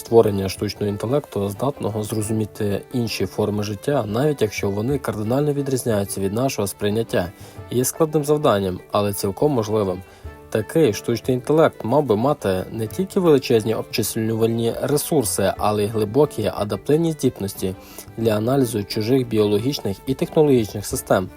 створення штучного інтелекту здатного зрозуміти інші форми життя, навіть якщо вони кардинально відрізняються від нашого сприйняття, є складним завданням, але цілком можливим. Такий штучний інтелект мав би мати не тільки величезні обчислювальні ресурси, але й глибокі адаптивні здібності для аналізу чужих біологічних і технологічних систем.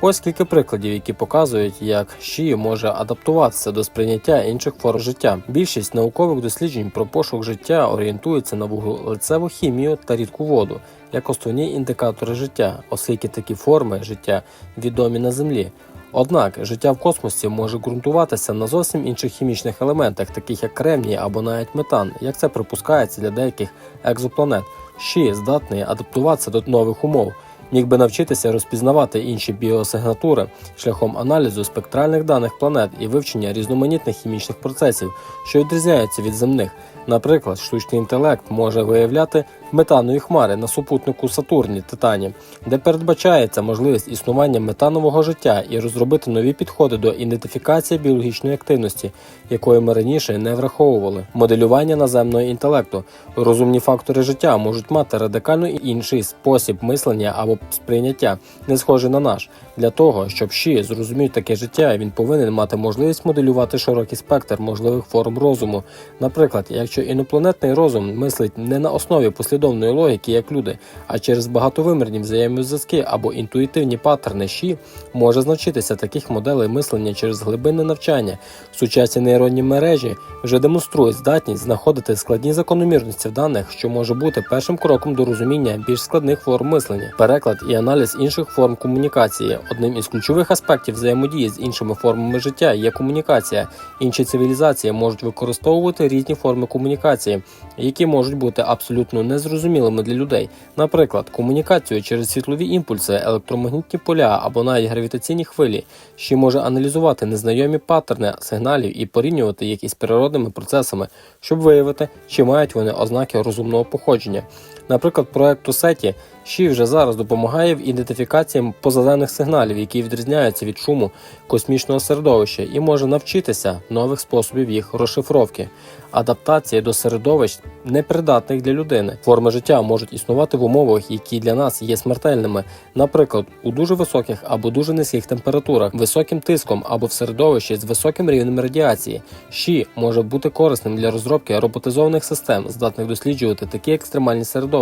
Ось кілька прикладів, які показують, як ЩІ може адаптуватися до сприйняття інших форм життя. Більшість наукових досліджень про пошук життя орієнтуються на вуглецеву хімію та рідку воду як основні індикатори життя, оскільки такі форми життя відомі на Землі. Однак життя в космосі може ґрунтуватися на зовсім інших хімічних елементах, таких як кремній або навіть метан, як це припускається для деяких екзопланет. Щі здатний адаптуватися до нових умов, міг би навчитися розпізнавати інші біосигнатури шляхом аналізу спектральних даних планет і вивчення різноманітних хімічних процесів, що відрізняються від земних. Наприклад, штучний інтелект може виявляти метанові хмари на супутнику Сатурні Титані, де передбачається можливість існування метанового життя і розробити нові підходи до ідентифікації біологічної активності, якої ми раніше не враховували. Моделювання наземного інтелекту. Розумні фактори життя можуть мати радикально інший спосіб мислення або сприйняття, не схожий на наш. Для того, щоб ЩІ зрозумів таке життя, він повинен мати можливість моделювати широкий спектр можливих форм розуму. Наприклад, якщо інопланетний розум мислить не на основі послідовної логіки, як люди, а через багатовимірні взаємозв'язки або інтуїтивні паттерни ЩІ, може навчитися таких моделей мислення через глибинне навчання. Сучасні нейронні мережі вже демонструють здатність знаходити складні закономірності в даних, що може бути першим кроком до розуміння більш складних форм мислення, переклад і аналіз інших форм комунікації. Одним із ключових аспектів взаємодії з іншими формами життя є комунікація. Інші цивілізації можуть використовувати різні форми комунікації, які можуть бути абсолютно незрозумілими для людей. Наприклад, комунікацію через світлові імпульси, електромагнітні поля або навіть гравітаційні хвилі, що може аналізувати незнайомі паттерни сигналів і порівнювати їх із природними процесами, щоб виявити, чи мають вони ознаки розумного походження. Наприклад, проект Сеті Ші вже зараз допомагає в ідентифікації позаземних сигналів, які відрізняються від шуму космічного середовища, і може навчитися нових способів їх розшифровки. Адаптація до середовищ непридатних для людини. Форми життя можуть існувати в умовах, які для нас є смертельними, наприклад, у дуже високих або дуже низьких температурах, високим тиском або в середовищі з високим рівнем радіації. Ші може бути корисним для розробки роботизованих систем, здатних досліджувати такі екстремальні середовища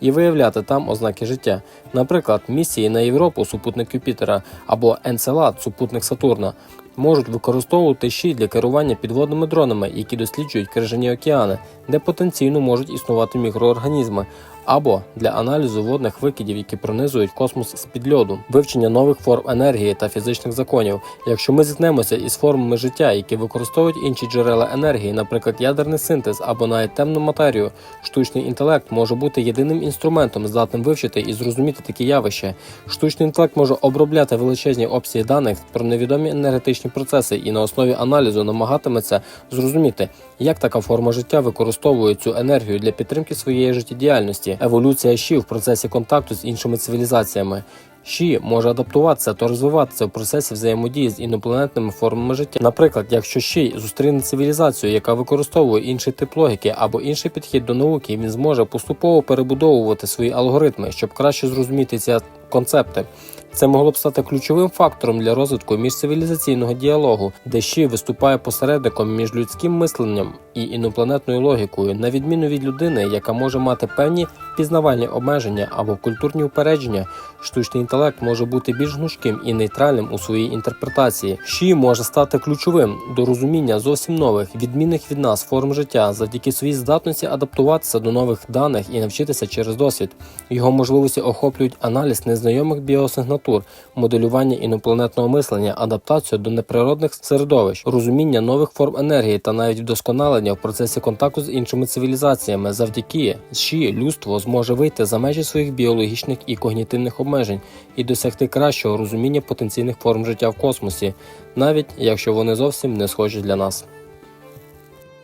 і виявляти там ознаки життя. Наприклад, місії на Європу супутник Юпітера або Енцелад супутник Сатурна можуть використовувати щі для керування підводними дронами, які досліджують крижані океани, де потенційно можуть існувати мікроорганізми, або для аналізу водних викидів, які пронизують космос з під льоду, вивчення нових форм енергії та фізичних законів. Якщо ми зіткнемося із формами життя, які використовують інші джерела енергії, наприклад, ядерний синтез або навіть темну матерію, штучний інтелект може бути єдиним інструментом, здатним вивчити і зрозуміти такі явища. Штучний інтелект може обробляти величезні обсяги даних про невідомі енергетичні процеси і на основі аналізу намагатиметься зрозуміти, як така форма життя використовує цю енергію для підтримки своєї життєдіяльності. Еволюція щі в процесі контакту з іншими цивілізаціями. Щі може адаптуватися та розвиватися в процесі взаємодії з інопланетними формами життя. Наприклад, якщо щій зустріне цивілізацію, яка використовує інший тип логіки або інший підхід до науки, він зможе поступово перебудовувати свої алгоритми, щоб краще зрозуміти ці концепти. Це могло б стати ключовим фактором для розвитку міжцивілізаційного діалогу, де ще виступає посередником між людським мисленням і інопланетною логікою, на відміну від людини, яка може мати певні пізнавальні обмеження або культурні упередження, штучний інтелект може бути більш гнучким і нейтральним у своїй інтерпретації. Щі може стати ключовим до розуміння зовсім нових, відмінних від нас форм життя, завдяки своїй здатності адаптуватися до нових даних і навчитися через досвід. Його можливості охоплюють аналіз незнайомих біосигнатур, моделювання інопланетного мислення, адаптацію до неприродних середовищ, розуміння нових форм енергії та навіть вдосконалення в процесі контакту з іншими цивілізаціями. Завдяки щі людство зможе вийти за межі своїх біологічних і когнітивних обмежень і досягти кращого розуміння потенційних форм життя в космосі, навіть якщо вони зовсім не схожі для нас.